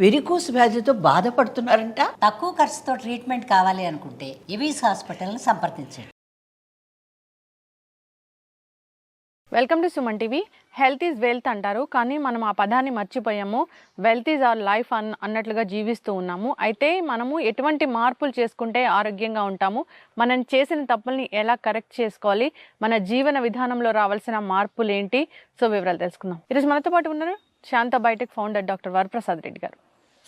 Varicose వ్యాధితో బాధపడుతున్నారంట? తక్కువ ఖర్చుతో ట్రీట్మెంట్ కావాలి అనుకుంటే ఎవిస్ హాస్పిటల్ని సంప్రదించండి. Welcome to Suman TV. Health is wealth అంటారు కానీ మనం ఆ పదాన్ని మర్చిపోయాము. వెల్త్ ఈజ్ అవర్ లైఫ్ అన్ అన్నట్లుగా జీవిస్తూ ఉన్నాము. అయితే మనము ఎటువంటి మార్పులు చేసుకుంటే ఆరోగ్యంగా ఉంటాము? మనం చేసిన తప్పుల్ని ఎలా కరెక్ట్ చేసుకోవాలి? మన జీవన విధానంలో రావాల్సిన మార్పులు ఏంటి? సో వివరాలు తెలుసుకుందాం. ఈరోజు మనతో పాటు ఉన్నారు Shantha biotech founder doctor Varaprasad Reddy గారు.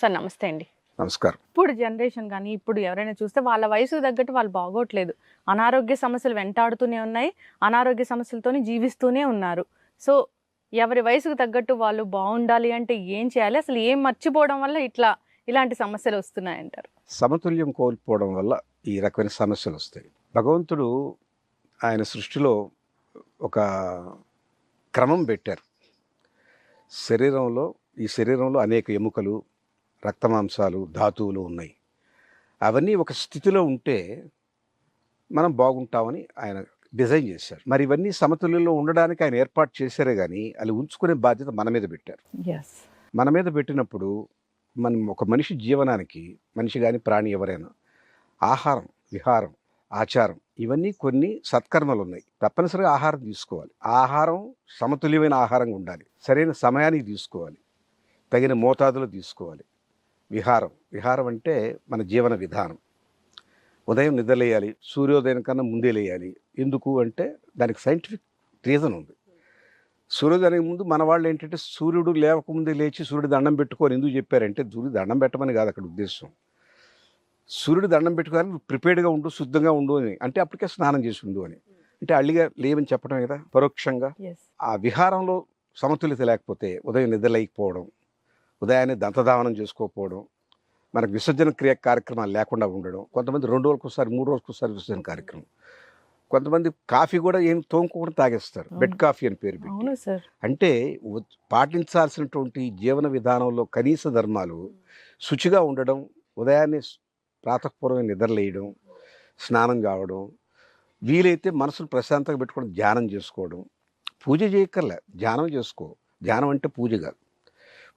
సార్ నమస్తే అండి. నమస్కారం. ఇప్పుడు జనరేషన్ కానీ ఇప్పుడు ఎవరైనా చూస్తే వాళ్ళ వయసుకు తగ్గట్టు వాళ్ళు బాగోట్లేదు. అనారోగ్య సమస్యలు వెంటాడుతూనే ఉన్నాయి. అనారోగ్య సమస్యలతోనే జీవిస్తూనే ఉన్నారు. సో ఎవరి వయసుకు తగ్గట్టు వాళ్ళు బాగుండాలి అంటే ఏం చేయాలి? అసలు ఏం మర్చిపోవడం వల్ల ఇట్లా ఇలాంటి సమస్యలు వస్తున్నాయంటారు? సమతుల్యం కోల్పోవడం వల్ల ఈ రకమైన సమస్యలు వస్తాయి. భగవంతుడు ఆయన సృష్టిలో ఒక క్రమం పెట్టారు. శరీరంలో ఈ శరీరంలో అనేక ఎముకలు రక్తమాంసాలు ధాతువులు ఉన్నాయి. అవన్నీ ఒక స్థితిలో ఉంటే మనం బాగుంటామని ఆయన డిజైన్ చేశారు. మరి ఇవన్నీ సమతుల్యంలో ఉండడానికి ఆయన ఏర్పాటు చేశారే కానీ అది ఉంచుకునే బాధ్యత మన మీద పెట్టారు. మన మీద పెట్టినప్పుడు మనం ఒక మనిషి జీవనానికి మనిషి కానీ ప్రాణి ఎవరైనా ఆహారం విహారం ఆచారం ఇవన్నీ కొన్ని సత్కర్మలు ఉన్నాయి. తప్పనిసరిగా ఆహారం తీసుకోవాలి. ఆహారం సమతుల్యమైన ఆహారంగా ఉండాలి. సరైన సమయానికి తీసుకోవాలి. తగిన మోతాదులో తీసుకోవాలి. విహారం. విహారం అంటే మన జీవన విధానం. ఉదయం నిద్రలేయాలి సూర్యోదయం కన్నా ముందే లేయాలి. ఎందుకు అంటే దానికి సైంటిఫిక్ రీజన్ ఉంది. సూర్యోదయానికి ముందు మన వాళ్ళు ఏంటంటే సూర్యుడు లేవకముందే లేచి సూర్యుడు దండం పెట్టుకొని ఎందుకు చెప్పారంటే సూర్యుడు దండం పెట్టమని కాదు అక్కడ ఉద్దేశం. సూర్యుడు దండం పెట్టుకోవాలి ప్రిపేర్డ్గా ఉండు శుద్ధంగా ఉండు అని. అంటే అప్పటికే స్నానం చేసి ఉండు అని. అంటే అల్లిగా లేవని చెప్పడం కదా పరోక్షంగా. ఆ విహారంలో సమతుల్యత లేకపోతే ఉదయం నిద్రలేకపోవడం ఉదయాన్నే దంతధావనం చేసుకోకపోవడం మనకు విసర్జన క్రియ కార్యక్రమాలు లేకుండా ఉండడం కొంతమంది రెండు రోజులకు ఒకసారి మూడు రోజులకు ఒకసారి విసర్జన కార్యక్రమం. కొంతమంది కాఫీ కూడా ఏం తోముకోకుండా తాగేస్తారు బెడ్ కాఫీ అని పేరు పెట్టి. అంటే పాటించాల్సినటువంటి జీవన విధానంలో కనీస ధర్మాలు శుచిగా ఉండడం ఉదయాన్నే ప్రాతఃపూర్వమే నిద్రలేయడం స్నానం కావడం వీలైతే మనసును ప్రశాంతంగా పెట్టుకోవడం ధ్యానం చేసుకోవడం. పూజ చేయక్కర్లే ధ్యానం చేసుకో. ధ్యానం అంటే పూజ కాదు.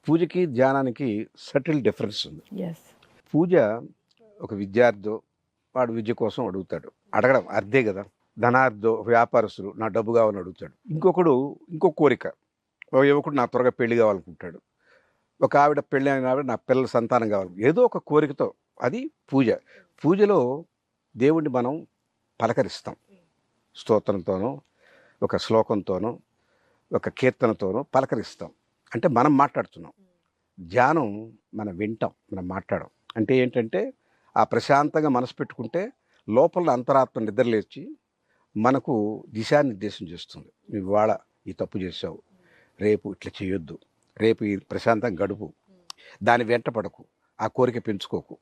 పూజకి ధ్యానానికి సటిల్ డిఫరెన్స్ ఉంది. పూజ ఒక విద్యార్థి వాడు విద్య కోసం అడుగుతాడు. అడగడం అర్థే కదా. ధనార్థో ఒక వ్యాపారస్తుడు నా డబ్బు కావాలని అడుగుతాడు. ఇంకొకడు ఇంకో కోరిక. ఒక యువకుడు నా త్వరగా పెళ్ళి కావాలనుకుంటాడు. ఒక ఆవిడ పెళ్ళి అయిన ఆవిడ నా పిల్లల సంతానం కావాలి. ఏదో ఒక కోరికతో అది పూజ. పూజలో దేవుణ్ణి మనం పలకరిస్తాం. స్తోత్రంతోనో ఒక శ్లోకంతోనో ఒక కీర్తనతోనో పలకరిస్తాం. అంటే మనం మాట్లాడుతున్నాం. ధ్యానం మనం వింటాం మనం మాట్లాడం అంటే ఏంటంటే ఆ ప్రశాంతంగా మనసు పెట్టుకుంటే లోపల అంతరాత్మ నిద్రలేచి మనకు దిశానిర్దేశం చేస్తుంది. నువ్వు ఇవాళ ఈ తప్పు చేసావు రేపు ఇట్లా చేయొద్దు రేపు ఈ ప్రశాంతంగా గడుపు దాని వెంట పడకు ఆ కోరిక పెంచుకోకు.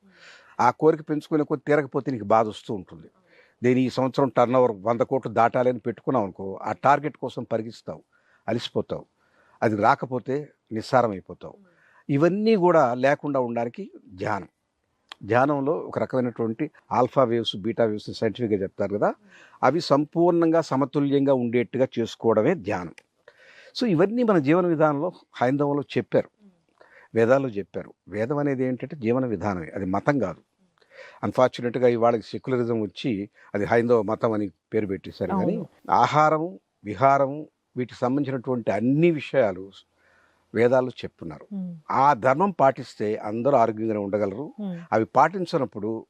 ఆ కోరిక పెంచుకునే కొద్ది తీరకపోతే నీకు బాధ వస్తూ ఉంటుంది. నేను ఈ సంవత్సరం టర్న్ ఓవర్ వంద కోట్లు దాటాలని పెట్టుకున్నావు అనుకో ఆ టార్గెట్ కోసం పరిగిస్తావు అలసిపోతావు. అది రాకపోతే నిస్సారం అయిపోతావు ఇవన్నీ కూడా లేకుండా ఉండడానికి ధ్యానం. ధ్యానంలో ఒక రకమైనటువంటి ఆల్ఫా వేవ్స్ బీటా వేవ్స్ సైంటిఫిక్గా చెప్తారు కదా అవి సంపూర్ణంగా సమతుల్యంగా ఉండేట్టుగా చేసుకోవడమే ధ్యానం. సో ఇవన్నీ మన జీవన విధానంలో హైందవంలో చెప్పారు. వేదాల్లో చెప్పారు. వేదం అనేది ఏంటంటే జీవన విధానమే అది మతం కాదు. అన్ఫార్చునేట్గా ఇవాళ సెక్యులరిజం వచ్చి అది హైందవ మతం అని పేరు పెట్టేశారు కానీ. ఆహారము విహారము వీటికి సంబంధించినటువంటి అన్ని విషయాలు వేదాల్లో చెప్తున్నారు. ఆ ధర్మం పాటిస్తే అందరూ ఆరోగ్యంగా ఉండగలరు. అవి పాటించినప్పుడు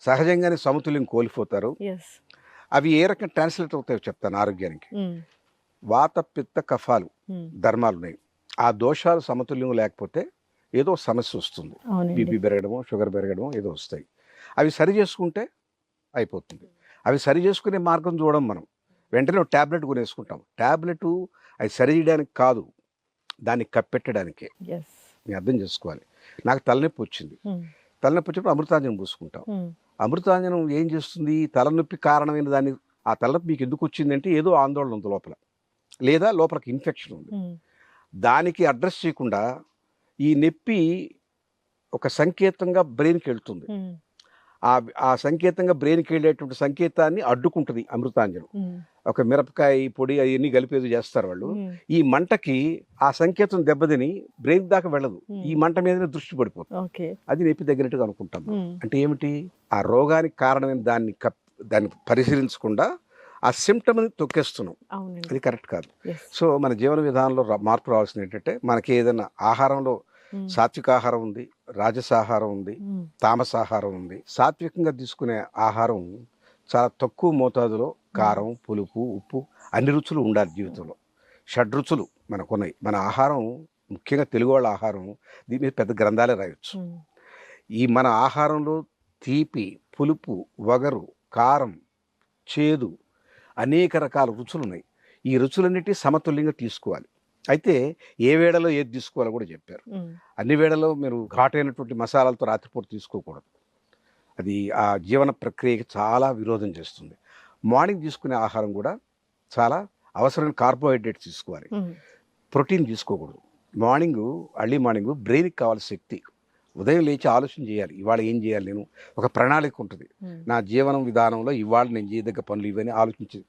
సహజంగానే సమతుల్యం కోల్పోతారు. అవి ఏ రకంగా ట్రాన్స్లేట్ అవుతాయో చెప్తాను ఆరోగ్యానికి. వాత పిత్త కఫాలు ధర్మాలు ఉన్నాయి ఆ దోషాలు సమతుల్యం లేకపోతే ఏదో సమస్య వస్తుంది. బీపీ పెరగడము షుగర్ పెరగడము ఏదో వస్తాయి. అవి సరి చేసుకుంటే అయిపోతుంది. అవి సరి చేసుకునే మార్గం చూడడం మనం. వెంటనే ట్యాబ్లెట్ కొనేసుకుంటాం. ట్యాబ్లెట్ అది సరి చేయడానికి కాదు. దాన్ని కప్పెట్టడానికే. నేను అర్థం చేసుకోవాలి. నాకు తలనొప్పి వచ్చింది. తలనొప్పి వచ్చినప్పుడు అమృతాంజనం పూసుకుంటాం. అమృతాంజనం ఏం చేస్తుంది? తలనొప్పి కారణమైన దాన్ని ఆ తలనొప్పి మీకు ఎందుకు వచ్చిందంటే ఏదో ఆందోళన ఉంది లోపల. లేదా లోపలికి ఇన్ఫెక్షన్ ఉంది. దానికి అడ్రస్ చేయకుండా ఈ నొప్పి ఒక సంకేతంగా బ్రెయిన్కి వెళ్తుంది. ఆ ఆ సంకేతంగా బ్రెయిన్కి వెళ్ళేటువంటి సంకేతాన్ని అడ్డుకుంటుంది అమృతాంజనం. ఒక మిరపకాయ పొడి అవన్నీ కలిపేది చేస్తారు వాళ్ళు. ఈ మంటకి ఆ సంకేతం దెబ్బతిని బ్రెయిన్ దాకా వెళ్ళదు. ఈ మంట మీదనే దృష్టి పడిపోతుంది. అది నొప్పి తగ్గినట్టుగా అనుకుంటాం అంటే ఏమిటి? ఆ రోగానికి కారణమైన దాన్ని కప్ దాన్ని పరిశీలించకుండా ఆ సిమ్టమ్ని తొక్కేస్తున్నాం. అది కరెక్ట్ కాదు. సో మన జీవన విధానంలో మార్పు రావాల్సింది ఏంటంటే మనకి ఏదైనా ఆహారంలో ఉమ్, సాత్విక ఆహారం ఉంది రాజసాహారం ఉంది తామసాహారం ఉంది. సాత్వికంగా తీసుకునే ఆహారం చాలా తక్కువ మోతాదులో కారం పులుపు ఉప్పు అన్ని రుచులు ఉండాలి జీవితంలో. షడ్రుచులు మనకున్నాయి. మన ఆహారం ముఖ్యంగా తెలుగు వాళ్ళ ఆహారం దీని మీద పెద్ద గ్రంథాలే రాయొచ్చు. ఈ మన ఆహారంలో తీపి పులుపు వగరు కారం చేదు అనేక రకాల రుచులు ఉన్నాయి ఈ రుచులన్నిటి సమతుల్యంగా తీసుకోవాలి. అయితే ఏ వేళలో ఏది తీసుకోవాలో కూడా చెప్పారు. అన్ని వేళలో మీరు ఘాటైనటువంటి మసాలాలతో రాత్రిపూట తీసుకోకూడదు. అది ఆ జీవన ప్రక్రియకి చాలా విరోధం చేస్తుంది. మార్నింగ్ తీసుకునే ఆహారం కూడా చాలా అవసరమైన కార్బోహైడ్రేట్స్ తీసుకోవాలి. ప్రోటీన్ తీసుకోకూడదు. మార్నింగ్ అర్లీ మార్నింగ్ బ్రెయిన్కి కావాల్సిన శక్తి. ఉదయం లేచి ఆలోచన చేయాలి. ఇవాళ ఏం చేయాలి నేను? ఒక ప్రణాళిక ఉంటుంది. నా జీవనం విధానంలో ఇవాళ నేను చేయదగ్గ పనులు ఇవన్నీ ఆలోచించే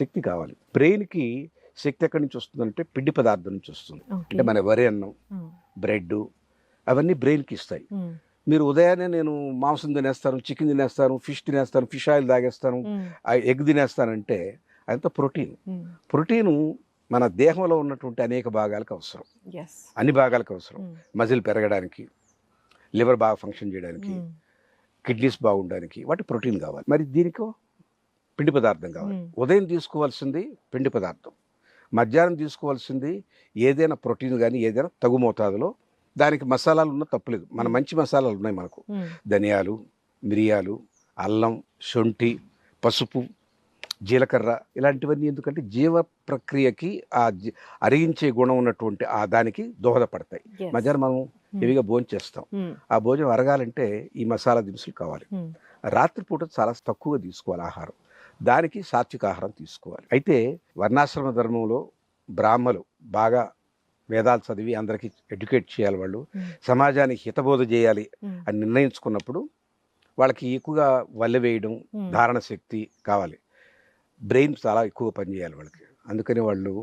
శక్తి కావాలి. బ్రెయిన్కి శక్తి ఎక్కడి నుంచి వస్తుందంటే పిండి పదార్థం నుంచి వస్తుంది. అంటే మన వరి అన్నం బ్రెడ్ అవన్నీ బ్రెయిన్కి ఇస్తాయి. మీరు ఉదయాన్నే నేను మాంసం తినేస్తాను చికెన్ తినేస్తాను ఫిష్ తినేస్తాను ఫిష్ ఆయిల్ తాగేస్తాను ఎగ్ తినేస్తానంటే అదంతా ప్రోటీన్. ప్రోటీను మన దేహంలో ఉన్నటువంటి అనేక భాగాలకు అవసరం. అన్ని భాగాలకు అవసరం. మజిల్ పెరగడానికి లివర్ బాగా ఫంక్షన్ చేయడానికి కిడ్నీస్ బాగుండడానికి వాటి ప్రోటీన్ కావాలి. మరి దీనికి పిండి పదార్థం కావాలి. ఉదయం తీసుకోవాల్సింది పిండి పదార్థం. మధ్యాహ్నం తీసుకోవాల్సింది ఏదైనా ప్రోటీన్ కానీ ఏదైనా తగు మోతాదులో. దానికి మసాలాలు ఉన్న తప్పులేదు. మన. మంచి మసాలాలు ఉన్నాయి మనకు. ధనియాలు మిరియాలు అల్లం శొంఠి పసుపు జీలకర్ర ఇలాంటివన్నీ ఎందుకంటే జీవ ప్రక్రియకి ఆ అరిగించే గుణం ఉన్నటువంటి ఆ దానికి దోహదపడతాయి. మధ్యాహ్నం మనం హెవీగా భోజనం చేస్తాం. ఆ భోజనం అరగాలంటే ఈ మసాలా దినుసులు కావాలి. రాత్రిపూట చాలా తక్కువగా తీసుకోవాలి ఆహారం. దానికి సాత్విక ఆహారం తీసుకోవాలి. అయితే వర్ణాశ్రమ ధర్మంలో బ్రాహ్మలు బాగా వేదాలు చదివి అందరికీ ఎడ్యుకేట్ చేయాలి వాళ్ళు. సమాజానికి హితబోధ చేయాలి అని నిర్ణయించుకున్నప్పుడు వాళ్ళకి ఎక్కువగా వల్లె వేయడం ధారణ శక్తి కావాలి. బ్రెయిన్ చాలా ఎక్కువ పనిచేయాలి వాళ్ళకి. అందుకని వాళ్ళు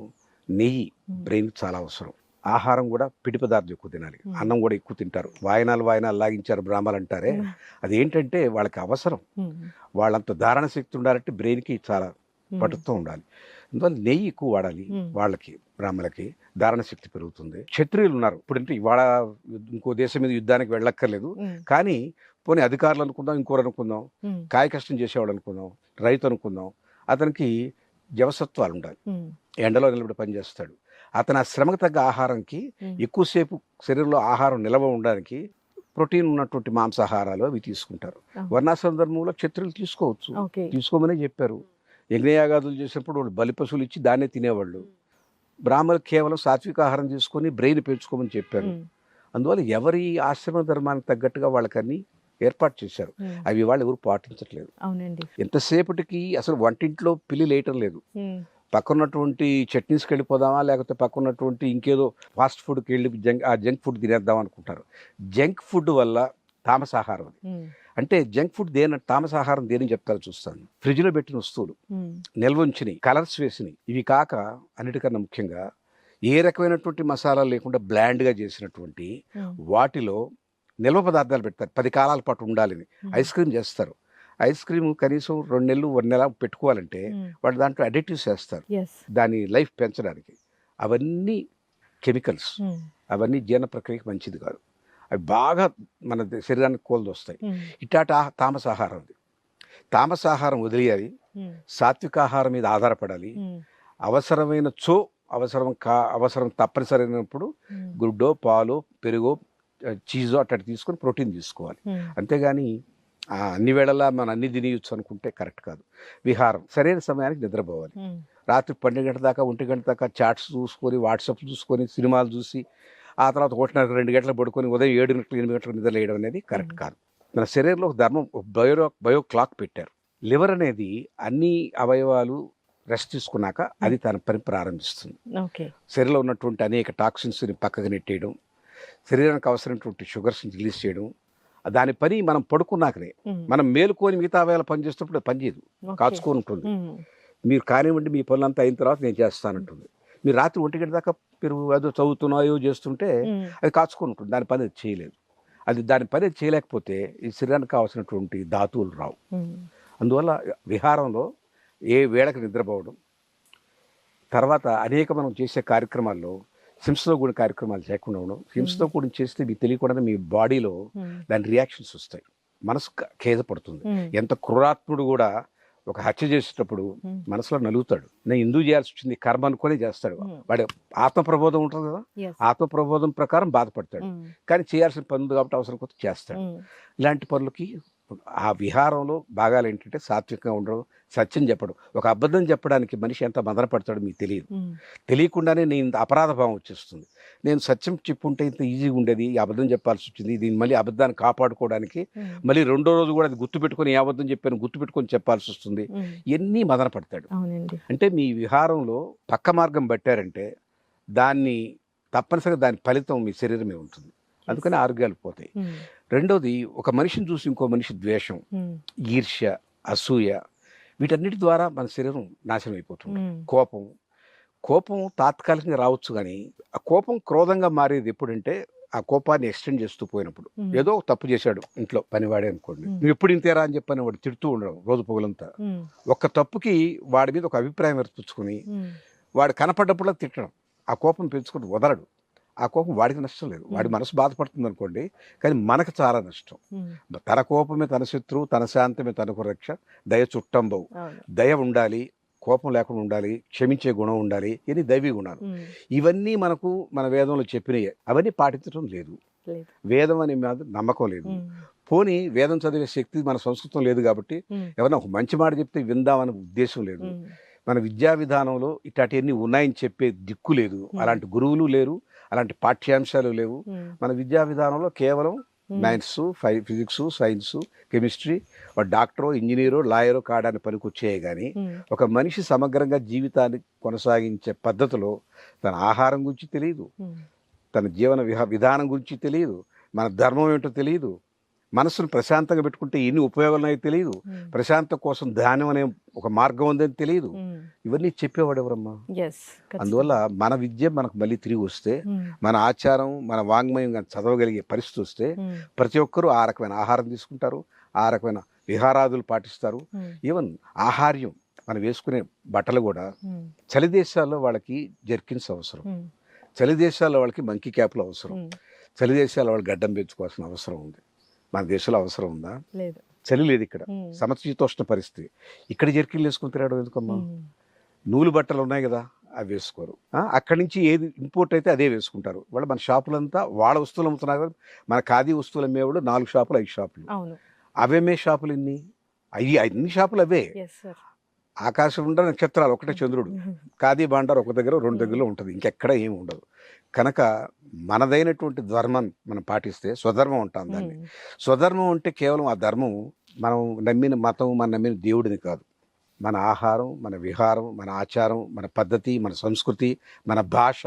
నెయ్యి బ్రెయిన్ చాలా అవసరం. ఆహారం కూడా పిడి పదార్థం ఎక్కువ తినాలి. అన్నం కూడా ఎక్కువ తింటారు. వాయనాలు వాయనాలు లాగించారు బ్రాహ్మలు అంటారే. అది ఏంటంటే వాళ్ళకి అవసరం. వాళ్ళంత ధారణ శక్తి ఉండాలంటే బ్రెయిన్కి చాలా పటుత్వం ఉండాలి. అందువల్ల నెయ్యి ఎక్కువ వాడాలి. వాళ్ళకి బ్రాహ్మలకి ధారణ శక్తి పెరుగుతుంది. క్షత్రియులు ఉన్నారు. ఇప్పుడంటే ఇవాళ ఇంకో దేశం మీద యుద్ధానికి వెళ్ళక్కర్లేదు. కానీ పోనీ అధికారులు అనుకుందాం ఇంకోరు అనుకుందాం కాయ కష్టం చేసేవాడు అనుకుందాం రైతు అనుకుందాం అతనికి జవసత్వాలు ఉండాలి. ఎండలో నిలబడి పనిచేస్తాడు అతను ఆ శ్రమకు తగ్గ ఆహారంకి ఎక్కువసేపు శరీరంలో ఆహారం నిల్వ ఉండడానికి ప్రోటీన్ ఉన్నటువంటి మాంసాహారాలు అవి తీసుకుంటారు. వర్ణాశ్రమ ధర్మంలో క్షత్రులు తీసుకోవచ్చు. తీసుకోమనే చెప్పారు. యజ్ఞయాగాదులు చేసినప్పుడు వాళ్ళు బలి పశువులు ఇచ్చి దాన్నే తినేవాళ్ళు. బ్రాహ్మణులు కేవలం సాత్విక ఆహారం తీసుకొని బ్రెయిన్ పెంచుకోమని చెప్పారు. అందువల్ల ఎవరి ఆశ్రమ ధర్మానికి తగ్గట్టుగా వాళ్ళకన్నీ ఏర్పాటు చేశారు. అవి వాళ్ళు ఎవరు పాటించట్లేదు. అవునండి. ఎంతసేపటికి అసలు వంటింట్లో పిల్లి లేయటం లేదు. పక్కన్నటువంటి చట్నీస్కి వెళ్ళిపోదామా లేకపోతే పక్కన్నటువంటి ఇంకేదో ఫాస్ట్ ఫుడ్కి వెళ్ళి జంక్ ఆ జంక్ ఫుడ్ తినేద్దాం అనుకుంటారు. జంక్ ఫుడ్ వల్ల తామసాహారం అది. అంటే జంక్ ఫుడ్ దేని తామసాహారం దేని చెప్తారో చూస్తాను. ఫ్రిడ్జ్లో పెట్టిన వస్తువులు నిల్వ ఉంచినవి కలర్స్ వేసినవి ఇవి కాక అన్నిటికన్నా ముఖ్యంగా ఏ రకమైనటువంటి మసాలాలు లేకుండా బ్లాండ్గా చేసినటువంటి వాటిలో నిల్వ పదార్థాలు పెడతారు. పది కాలాల పాటు ఉండాలని ఐస్ క్రీమ్ చేస్తారు. ఐస్ క్రీమ్ కనీసం రెండు నెలలు ఒక నెల పెట్టుకోవాలంటే వాళ్ళు దాంట్లో అడిటివ్స్ వేస్తారు. దాని లైఫ్ పెంచడానికి. అవన్నీ కెమికల్స్. అవన్నీ జీర్ణ ప్రక్రియకి మంచిది కాదు. అవి బాగా మన శరీరానికి కోల్దొస్తాయి. ఉమ్, ఇటాట తామసాహారం అది. తామసాహారం వదిలేయాలి. ఉమ్, సాత్వికాహారం మీద ఆధారపడాలి. అవసరమైన చో అవసరం కా అవసరం తప్పనిసరైనప్పుడు గుడ్డో పాలో పెరుగో చీజో అట్టటి తీసుకొని ప్రోటీన్ తీసుకోవాలి. అంతేగాని అన్ని వేళలా మనం అన్ని తినేయచ్చు అనుకుంటే కరెక్ట్ కాదు. విహారం. సరైన సమయానికి నిద్రపోవాలి. రాత్రి పన్నెండు గంటల దాకా ఒంటి గంట దాకా చాట్స్ చూసుకొని వాట్సాప్ చూసుకొని సినిమాలు చూసి ఆ తర్వాత ఒకటిన్నర రెండు గంటలకు పడుకొని ఉదయం ఏడు గంటలకు ఎనిమిది గంటలకు నిద్ర లేయడం అనేది కరెక్ట్ కాదు. మన శరీరంలో ఒక ధర్మం బయో బయో క్లాక్ పెట్టారు. లివర్ అనేది అన్ని అవయవాలు రెస్ట్ తీసుకున్నాక అది తన పని ప్రారంభిస్తుంది. శరీరంలో ఉన్నటువంటి అనేక టాక్సిన్స్ని పక్కకు నెట్టేయడం శరీరానికి అవసరమైనటువంటి షుగర్స్ని రిలీజ్ చేయడం దాని పని మనం పడుకున్నాకనే. మనం మేలుకొని మిగతా వేళ పని పనిచేయదు. కాచుకొని ఉంటుంది. మీరు కానివ్వండి మీ పనులంతా అయిన తర్వాత నేను చేస్తానంటుంది మీరు రాత్రి ఒంటి గంట దాకా మీరు ఏదో చదువుతున్నాయో చేస్తుంటే. అది కాచుకొని ఉంటుంది దాని పని అది చేయలేదు అది దాని పని చేయలేకపోతే ఈ శరీరానికి కావాల్సినటువంటి ధాతువులు రావు. అందువల్ల విహారంలో ఏ వేళకు నిద్రపోవడం తర్వాత అనేక మనం చేసే కార్యక్రమాల్లో హింసతో కూడిన కార్యక్రమాలు చేయకుండా ఉండడం హింసతో కూడిన చేస్తే మీకు తెలియకుండా మీ బాడీలో. దాని రియాక్షన్స్ వస్తాయి మనసు క- ఖేద పడుతుంది ఉమ్. ఎంత క్రూరాత్ముడు కూడా ఒక హత్య చేసేటప్పుడు. మనసులో నలుగుతాడు నేను ఎందుకు చేయాల్సి వచ్చింది కర్మ అనుకునే చేస్తాడు. వాడి ఆత్మ ప్రబోధం ఉంటుంది కదా. ఆత్మ ప్రబోధం ప్రకారం బాధపడతాడు. కానీ చేయాల్సిన పనులు కాబట్టి అవసరం కొద్ది చేస్తాడు. ఇలాంటి పనులకి ఆ విహారంలో భాగాలు ఏంటంటే సాత్వికంగా ఉండడం సత్యం చెప్పడం. ఒక అబద్ధం చెప్పడానికి మనిషి ఎంత మదన పడతాడో మీకు తెలియదు. తెలియకుండానే నేను ఇంత అపరాధ భావం వచ్చేస్తుంది. నేను సత్యం చెప్పుంటే ఇంత ఈజీగా ఉండేది ఈ అబద్ధం చెప్పాల్సి వచ్చింది దీన్ని మళ్ళీ అబద్ధాన్ని కాపాడుకోవడానికి. మళ్ళీ రెండో రోజు కూడా అది గుర్తుపెట్టుకొని ఏ అబద్ధం చెప్పాను గుర్తుపెట్టుకొని చెప్పాల్సి వస్తుంది. ఇవన్నీ మదన పడతాడు. అంటే మీ విహారంలో పక్క మార్గం పట్టారంటే దాన్ని తప్పనిసరిగా దాని ఫలితం మీ శరీరమే ఉంటుంది. అందుకని ఆరోగ్యాలు పోతాయి ఉమ్. రెండోది ఒక మనిషిని చూసి ఇంకో మనిషి ద్వేషం ఉమ్. ఈర్ష్య అసూయ వీటన్నిటి ద్వారా మన శరీరం నాశనం అయిపోతుంది ఉమ్. కోపం కోపం తాత్కాలికంగా రావచ్చు కానీ ఆ కోపం క్రోధంగా మారేది ఎప్పుడంటే ఆ కోపాన్ని ఎక్స్టెండ్ చేస్తూ పోయినప్పుడు. ఏదో ఒక తప్పు చేశాడు ఇంట్లో పనివాడే అనుకోండి. నువ్వు ఎప్పుడు ఇంతేరా అని చెప్పని వాడు తిడుతూ ఉండడం రోజు పొగలంతా. ఒక్క తప్పుకి వాడి మీద ఒక అభిప్రాయం ఏర్పరచుకుని ఉమ్. వాడు కనపడ్డప్పుడు తిట్టడం ఆ కోపం పెంచుకుని వదలడు ఆ కోపం వాడికి నష్టం లేదు. వాడి మనసు బాధపడుతుంది అనుకోండి కానీ మనకు చాలా నష్టం. తన కోపమే తన శత్రువు తన శాంతమే తనకు రక్ష దయ చుట్టంబవు. దయ ఉండాలి కోపం లేకుండా ఉండాలి క్షమించే గుణం ఉండాలి ఇది దైవీ గుణాలు. ఇవన్నీ మనకు మన వేదంలో చెప్పినయే. అవన్నీ పాటించడం లేదు. వేదం అనే మీద నమ్మకం లేదు. పోనీ వేదం చదివే శక్తి మన సంస్కృతం లేదు కాబట్టి. ఎవరైనా ఒక మంచి మాట చెప్తే విందామనే ఉద్దేశం లేదు. మన విద్యా విధానంలో ఇట్లాంటివన్నీ ఉన్నాయని చెప్పే దిక్కు లేదు. అలాంటి గురువులు లేరు. అలాంటి పాఠ్యాంశాలు లేవు. మన విద్యా విధానంలో కేవలం. మ్యాథ్స్ ఫై ఫిజిక్స్ సైన్స్ కెమిస్ట్రీ వాడు డాక్టరో ఇంజనీరో లాయరో కావడానికి పనికొచ్చాయి కానీ. ఒక మనిషి సమగ్రంగా జీవితాన్ని కొనసాగించే పద్ధతిలో తన ఆహారం గురించి తెలియదు. తన జీవన విహ విధానం గురించి తెలియదు మన ధర్మం ఏంటో తెలియదు మనసును ప్రశాంతంగా పెట్టుకుంటే ఎన్ని ఉపయోగాలు ఉన్నాయో తెలియదు. ప్రశాంత కోసం ధ్యానం అనే ఒక మార్గం ఉందని తెలియదు. ఇవన్నీ చెప్పేవాడు ఎవరమ్మా. అందువల్ల మన విద్య మనకు మళ్ళీ తిరిగి వస్తే. మన ఆచారం మన వాంగ్మయం కానీ చదవగలిగే పరిస్థితి వస్తే. ప్రతి ఒక్కరూ ఆ రకమైన ఆహారం తీసుకుంటారు ఆ రకమైన విహారాదులు పాటిస్తారు. ఈవెన్ ఆహార్యం మనం వేసుకునే బట్టలు కూడా. చలి దేశాల్లో వాళ్ళకి జర్కిన్స్ అవసరం. చలి దేశాల్లో వాళ్ళకి మంకీ క్యాప్లు అవసరం. చలి దేశాల్లో వాళ్ళు గడ్డం పెంచుకోవాల్సిన అవసరం ఉంది మన దేశంలో అవసరం ఉందా? లేదు. చలి లేదు ఇక్కడ. ఉమ్. సమశీతోష్ణ పరిస్థితి. ఇక్కడ జర్కిన్లు వేసుకుని తిరగడం ఎందుకమ్మా. నూలు బట్టలు ఉన్నాయి కదా అవి వేసుకోరు. అక్కడి నుంచి ఏది ఇంపోర్ట్ అయితే అదే వేసుకుంటారు. వాళ్ళు మన షాపులంతా వాళ్ళ వస్తువులు అమ్ముతున్నారు కదా మన ఖాదీ వస్తువులు అమ్మేవాడు నాలుగు షాపులు ఐదు షాపులు. అవును. అవే షాపులు ఎన్ని? అవి అన్ని షాపులు అవే. ఆకాశం ఉండ నక్షత్రాలు ఒకటే చంద్రుడు. ఖాదీ బాండార్ ఒక దగ్గర రెండు దగ్గరలో ఉంటుంది. ఇంకెక్కడ ఏమి ఉండదు. కనుక మనదైనటువంటి ధర్మం మనం పాటిస్తే స్వధర్మం ఉంటాం దాన్ని. స్వధర్మం అంటే కేవలం ఆ ధర్మం మనం నమ్మిన మతం మనం నమ్మిన దేవుడిని కాదు. మన ఆహారం మన విహారం మన ఆచారం మన పద్ధతి మన సంస్కృతి మన భాష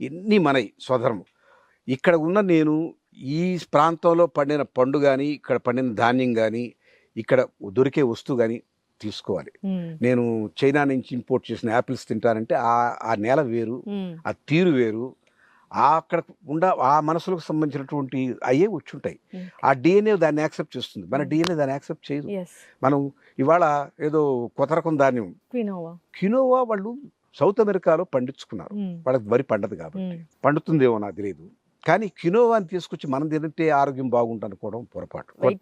ఇన్ని మనయి స్వధర్మం. ఇక్కడ ఉన్న నేను ఈ ప్రాంతంలో పండిన పండు కానీ ఇక్కడ పండిన ధాన్యం కానీ ఇక్కడ దొరికే వస్తువు కానీ తీసుకోవాలి. నేను చైనా నుంచి ఇంపోర్ట్ చేసిన యాపిల్స్ తింటానంటే ఆ ఆ నేల వేరు ఆ తీరు వేరు ఆ అక్కడ ఉండ ఆ మనసులకు సంబంధించినటువంటి అయ్యే వచ్చి ఉంటాయి ఆ డిఎన్ఏ దాన్ని యాక్సెప్ట్ చేస్తుంది. మన డిఎన్ఏ దాన్ని యాక్సెప్ట్ చేయదు. మనం ఇవాళ ఏదో కొత్త రకం ధాన్యం క్వినోవా. కినోవా వాళ్ళు సౌత్ అమెరికాలో పండించుకున్నారు. వాళ్ళకి వరి పండదు కాబట్టి. పండుతుందేమో నాకు తెలియదు కానీ కినోవాని తీసుకొచ్చి మనం తింటే ఆరోగ్యం బాగుంటుంది అనుకోవడం పొరపాటు. కొన్ని?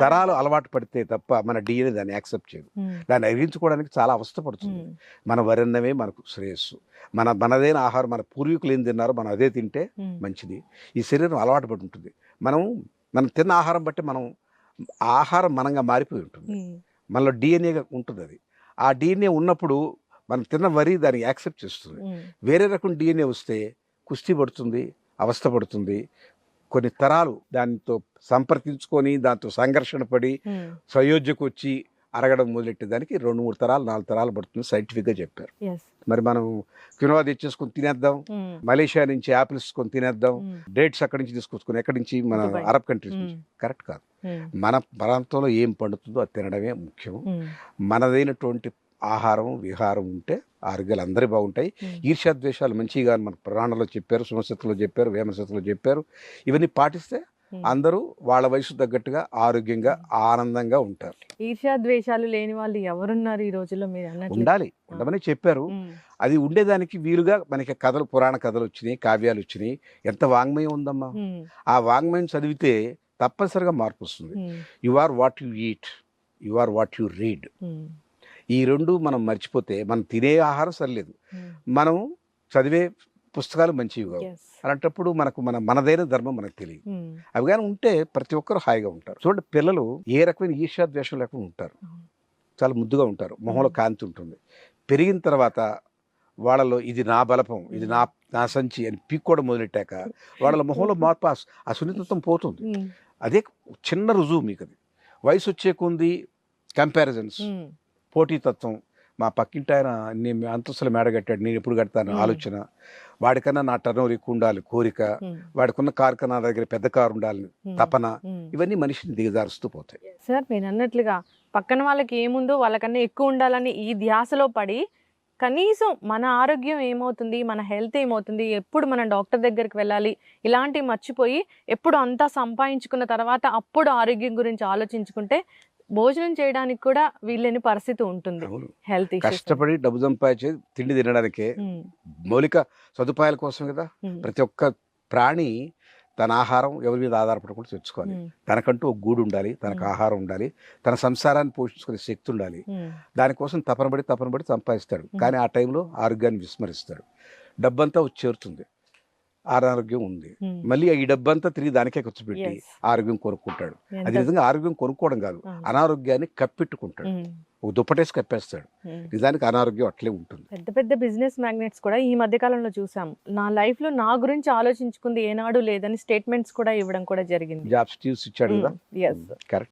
తరాలు అలవాటు పడితే తప్ప మన డిఎన్ఏ దాన్ని యాక్సెప్ట్ చేయదు. దాన్ని అరిగించుకోవడానికి చాలా అవస్థపడుతుంది. మన వరన్నమే మనకు శ్రేయస్సు. మన మనదైన ఆహారం మన పూర్వీకులు ఏం తిన్నారో మనం అదే తింటే మంచిది. ఈ శరీరం అలవాటు పడి ఉంటుంది. మనం మనం తిన్న ఆహారం బట్టి మనం ఆహారం మనంగా మారిపోయి ఉంటుంది. మనలో డిఎన్ఏగా ఉంటుంది అది. ఆ డిఎన్ఏ ఉన్నప్పుడు మనం తిన్న వరి దాన్ని యాక్సెప్ట్ చేస్తుంది. వేరే రకం డిఎన్ఏ వస్తే కుస్తీ పడుతుంది అవస్థ పడుతుంది కొన్ని తరాలు దానితో సంప్రదించుకొని దాంతో సంఘర్షణ పడి సయోధ్యకు వచ్చి అరగడం మొదలెట్టేదానికి రెండు మూడు తరాలు నాలుగు తరాలు పడుతుంది సైంటిఫిక్గా చెప్పారు. మరి మనం కినోవా తెచ్చేసుకొని తినేద్దాం మలేషియా నుంచి యాపిల్స్ కొని తినేద్దాం డేట్స్ అక్కడి నుంచి తీసుకొచ్చుకొని ఎక్కడి నుంచి? మన. అరబ్ కంట్రీస్ నుంచి. కరెక్ట్ కాదు. మన ప్రాంతంలో ఏం పండుతుందో అది తినడమే ముఖ్యం. మనదైనటువంటి ఆహారం విహారం ఉంటే ఆరోగ్యాలు అందరి బాగుంటాయి ఈర్ష్యాద్వేషాలు మంచిగా మన పురాణంలో చెప్పారు సుమశక్తిలో చెప్పారు వేమశక్తిలో చెప్పారు. ఇవన్నీ పాటిస్తే అందరూ వాళ్ళ వయసు తగ్గట్టుగా ఆరోగ్యంగా ఆనందంగా ఉంటారు. ఈర్ష్యా ద్వేషాలు లేని వాళ్ళు ఎవరున్నారు ఈ రోజుల్లో మీరు ఉండాలి. ఉండమని చెప్పారు. అది ఉండేదానికి వీలుగా మనకి కథలు పురాణ కథలు వచ్చినాయి కావ్యాలు వచ్చినాయి. ఎంత వాంగ్మయం ఉందమ్మా. ఆ వాంగ్మయం చదివితే తప్పనిసరిగా మార్పు వస్తుంది. You are what you eat you are what you read ఈ రెండు మనం మర్చిపోతే మనం తినే ఆహారం సరిలేదు. మనం చదివే పుస్తకాలు మంచివి కావు. అలాంటప్పుడు మనకు మన మనదైన ధర్మం మనకు తెలియదు. అవి కానీ ఉంటే ప్రతి ఒక్కరు హాయిగా ఉంటారు. చూడండి పిల్లలు ఏ రకమైన ఈర్ష్యా ద్వేషం లేకుండా ఉంటారు. చాలా ముద్దుగా ఉంటారు. మొహంలో కాంతి ఉంటుంది. పెరిగిన తర్వాత వాళ్ళలో ఇది నా బలపం ఇది నా నా సంచి అని పీక్కోవడం మొదలెట్టాక వాళ్ళ మొహంలో మార్పు ఆ సున్నితత్వం పోతుంది. అదే చిన్న రుజువు మీకు అది వయసు వచ్చే కొంది కంపారిజన్స్ పోటీతత్వం. మా పక్కింటి ఆయన నేను అంతస్తుల మేడ కట్టాడు. నేను ఎప్పుడు కడతాను. ఆలోచన. వాడికన్నా నా టర్న్ ఓవర్ ఎక్కువ ఉండాలి. కోరిక. వాడికున్న కారు కన్నా దగ్గర పెద్ద కారు ఉండాలి తపన. ఇవన్నీ మనిషిని దిగజారుస్తూ పోతాయి. సార్ మీరు అన్నట్లుగా పక్కన వాళ్ళకి ఏముందో వాళ్ళకన్నా ఎక్కువ ఉండాలని ఈ ధ్యాసలో పడి కనీసం మన ఆరోగ్యం ఏమవుతుంది? మన హెల్త్ ఏమవుతుంది? ఎప్పుడు మనం డాక్టర్ దగ్గరికి వెళ్ళాలి? ఇలాంటివి మర్చిపోయి ఎప్పుడు అంతా సంపాదించుకున్న తర్వాత అప్పుడు ఆరోగ్యం గురించి ఆలోచించుకుంటే భోజనం చేయడానికి కూడా వీళ్ళని పరిస్థితి ఉంటుంది హెల్త్ కష్టపడి డబ్బు సంపాదించే తిండి తినడానికే. మౌలిక సదుపాయాల కోసం కదా. ప్రతి ఒక్క ప్రాణి తన ఆహారం ఎవరి మీద ఆధారపడకుండా తెచ్చుకోవాలి. తనకంటూ ఒక గూడు ఉండాలి తనకు. ఆహారం ఉండాలి తన సంసారాన్ని పోషించుకునే శక్తి ఉండాలి. దానికోసం తపన పడి తపన పడి సంపాదిస్తాడు. కానీ ఆ టైంలో ఆరోగ్యాన్ని విస్మరిస్తాడు. డబ్బంతా వచ్చి చేరుతుంది అనారోగ్యం ఉంది. మళ్ళీ ఈ డబ్బంతా తిరిగి దానికే ఖర్చు పెట్టి ఆరోగ్యం కొనుక్కుంటాడు అది నిజంగా ఆరోగ్యం కొనుక్కోవడం కాదు. అనారోగ్యాన్ని కప్పెట్టుకుంటాడు. ఒక దుప్పటేసి కప్పేస్తాడు. నిజానికి అనారోగ్యం అట్లే ఉంటుంది. పెద్ద పెద్ద బిజినెస్ మ్యాగ్నెట్స్ కూడా ఈ మధ్య కాలంలో చూసాం. నా లైఫ్లో నా గురించి ఆలోచించుకుంది ఏనాడు లేదని స్టేట్మెంట్స్ కూడా ఇవ్వడం కూడా జరిగింది. జాబ్ స్టీవ్స్ ఇచ్చాడు కదా? కరెక్ట్.